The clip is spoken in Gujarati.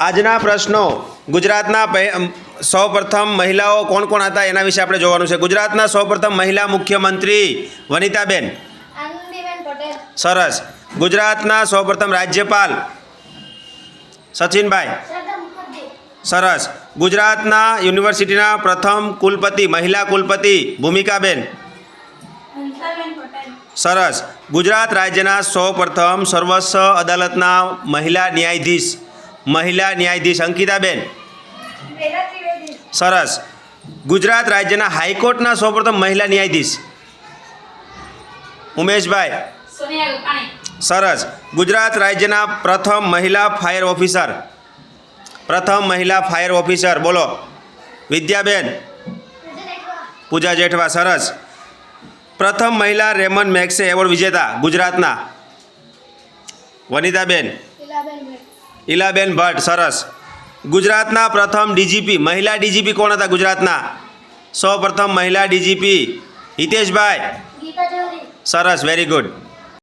આજના પ્રશ્નો. ગુજરાતના પહે- સૌપ્રથમ મહિલાઓ કોણ કોણ હતા એના વિશે આપણે જોવાનું છે. ગુજરાતના સૌપ્રથમ મહિલા મુખ્યમંત્રી વનિતાબેન. સરસ. ગુજરાતના સૌપ્રથમ રાજ્યપાલ સચિનભાઈ. સરસ. ગુજરાતના યુનિવર્સિટીના પ્રથમ કુલપતિ મહિલા કુલપતિ ભૂમિકાબેન. સરસ. ગુજરાત રાજ્યના સૌપ્રથમ સર્વસ્વ અદાલતના મહિલા ન્યાયાધીશ. મહિલા ન્યાયાધીશ અંકિતાબેન. સરસ. ગુજરાત રાજ્યના હાઈકોર્ટના સૌપ્રથમ મહિલા ન્યાયાધીશ. ઉમેશભાઈ. સરસ. ગુજરાત રાજ્યના પ્રથમ મહિલા ફાયર ઓફિસર. પ્રથમ મહિલા ફાયર ઓફિસર. બોલો. વિદ્યાબેન. પૂજા જેઠવા. સરસ. પ્રથમ મહિલા રેમન મેક્સે એવોર્ડ વિજેતા ગુજરાતના. વનિતાબેન. ઇલાબેન ભટ્ટ સરસ. ગુજરાતના પ્રથમ ડીજીપી મહિલા ડીજીપી કોણ હતા ગુજરાતના? સૌ પ્રથમ મહિલા ડીજીપી હિતેશભાઈ. સરસ વેરી ગુડ